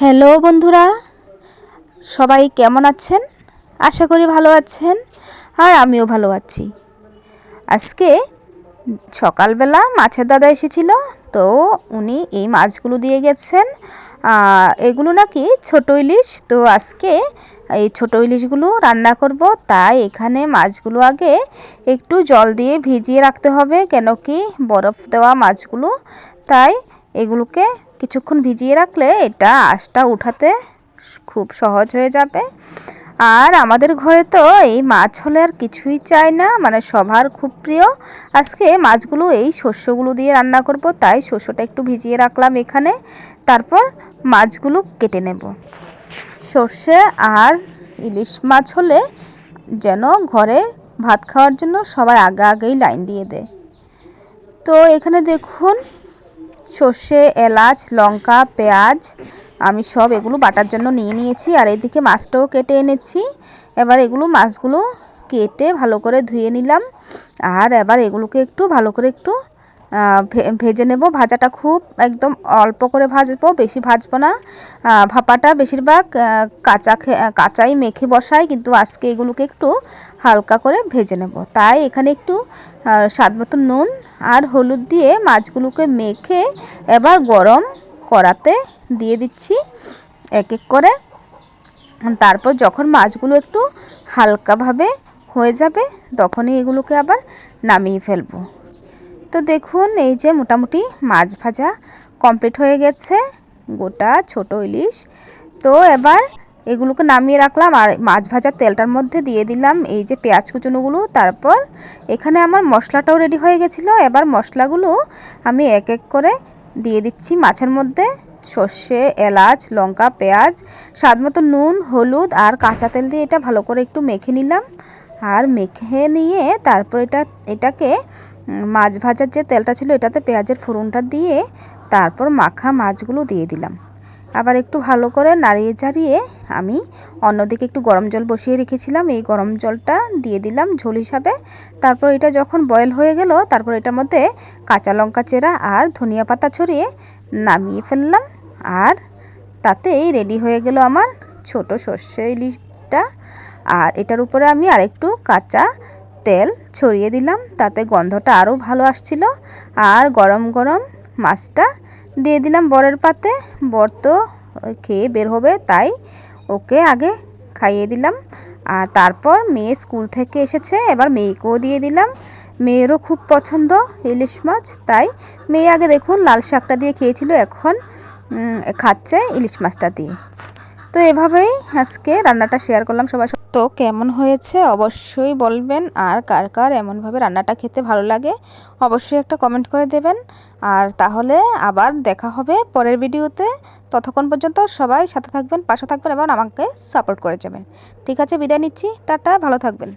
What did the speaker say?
Hello বন্ধুরা, সবাই কেমন আছেন? আশা করি ভালো আছেন আর আমিও ভালো আছি। আজকে সকালবেলা মাছের দাদা এসেছিল, তো উনি এই মাছগুলো দিয়ে গেছেন। এগুলো নাকি ছোট ইলিশ, তো আজকে এই ছোট ইলিশগুলো রান্না করব। তাই এখানে মাছগুলো আগে একটু জল দিয়ে ভিজিয়ে রাখতে হবে, কেন কি বরফ দেওয়া মাছগুলো। তাই এগুলোকে কিছুক্ষণ ভিজিয়ে রাখলে এটা আঁশটা উঠাতে খুব সহজ হয়ে যাবে। আর আমাদের ঘরে তো এই মাছ হলে আর কিছুই চাই না মানে সবার খুব প্রিয়। আজকে মাছগুলো এই শস্যগুলো দিয়ে রান্না করব, তাই শস্যটা একটু ভিজিয়ে রাখলাম এখানে। তারপর মাছগুলো কেটে নেব। সর্ষে আর ইলিশ মাছ হলে যেন ঘরে ভাত খাওয়ার জন্য সবাই আগে আগেই লাইন দিয়ে দেয়। তো এখানে দেখুন সর্ষে, এলাচ, লঙ্কা, পেঁয়াজ, আমি সব এগুলো বাটার জন্য নিয়ে নিয়েছি। আর এদিকে মাছটাও কেটে এনেছি। এবার এগুলো মাছগুলো কেটে ভালো করে ধুয়ে নিলাম। আর এবার এগুলোকে একটু ভালো করে একটু ভেজে নেব। ভাজাটা খুব একদম অল্প করে ভাজবো, বেশি ভাজবো না। ভাপাটা বেশিরভাগ কাঁচা কাঁচাই মেখে বসাই, কিন্তু আজকে এগুলোকে একটু হালকা করে ভেজে নেব। তাই এখানে একটু স্বাদ নুন আর হলুদ দিয়ে মাছগুলোকে মেখে এবার গরম করাতে দিয়ে দিচ্ছি এক এক করে। তারপর যখন মাছগুলো একটু হালকাভাবে হয়ে যাবে, তখনই এগুলোকে আবার নামিয়ে ফেলব। তো দেখুন, এই যে মোটামুটি মাছ ভাজা কমপ্লিট হয়ে গেছে, গোটা ছোট ইলিশ। তো এবার এগুলোকে নামিয়ে রাখলাম আর মাছ ভাজার তেলটার মধ্যে দিয়ে দিলাম এই যে পেঁয়াজ কুচুনোগুলো। তারপর এখানে আমার মশলাটাও রেডি হয়ে গেছিল। এবার মশলাগুলো আমি এক এক করে দিয়ে দিচ্ছি মাছের মধ্যে। সর্ষে, এলাচ, লঙ্কা, পেঁয়াজ, স্বাদ মতো নুন, হলুদ আর কাঁচা তেল দিয়ে এটা ভালো করে একটু মেখে নিলাম। আর মেখে নিয়ে তারপর এটা, এটাকে মাছ ভাজার যে তেলটা ছিল এটাতে পেঁয়াজের ফোড়নটা দিয়ে তারপর মাখা মাছগুলো দিয়ে দিলাম। আবার একটু ভালো করে নাড়িয়ে চাড়িয়ে আমি অন্যদিকে একটু গরম জল বসিয়ে রেখেছিলাম। এই গরম জলটা দিয়ে দিলাম ঝোল হিসাবে। তারপর এটা যখন বয়েল হয়ে গেল, তারপর এটার মধ্যে কাঁচা লঙ্কা চেরা আর ধনিয়া পাতা ছড়িয়ে নামিয়ে ফেললাম। আর তাতেই রেডি হয়ে গেল আমার ছোট সর্ষে ইলিশটা। আর এটার উপরে আমি আরেকটু কাঁচা তেল ছড়িয়ে দিলাম, তাতে গন্ধটা আরও ভালো আসছিল। আর গরম গরম মাছটা দিয়ে দিলাম বরের পাতে। বর তো খেয়ে বের হবে, তাই ওকে আগে খাইয়ে দিলাম। আর তারপর মেয়ে স্কুল থেকে এসেছে, এবার মেয়েকেও দিয়ে দিলাম। মেয়েরও খুব পছন্দ ইলিশ মাছ, তাই মেয়ে আগে দেখুন লাল শাকটা দিয়ে খেয়েছিল, এখন খাচ্ছে ইলিশ মাছটা দিয়ে। তো এভাবেই আজকে রান্নাটা শেয়ার করলাম সাথে। তো কেমন হয়েছে অবশ্যই বলবেন আর কার কার এমনভাবে রান্নাটা খেতে ভালো লাগে অবশ্যই একটা কমেন্ট করে দেবেন আর তাহলে আবার দেখা হবে পরের ভিডিওতে ততক্ষণ পর্যন্ত সবাই সাথে থাকবেন পাশে থাকবেন এবং আমাকে সাপোর্ট করে যাবেন ঠিক আছে বিদায় নিচ্ছি টাটা ভালো থাকবেন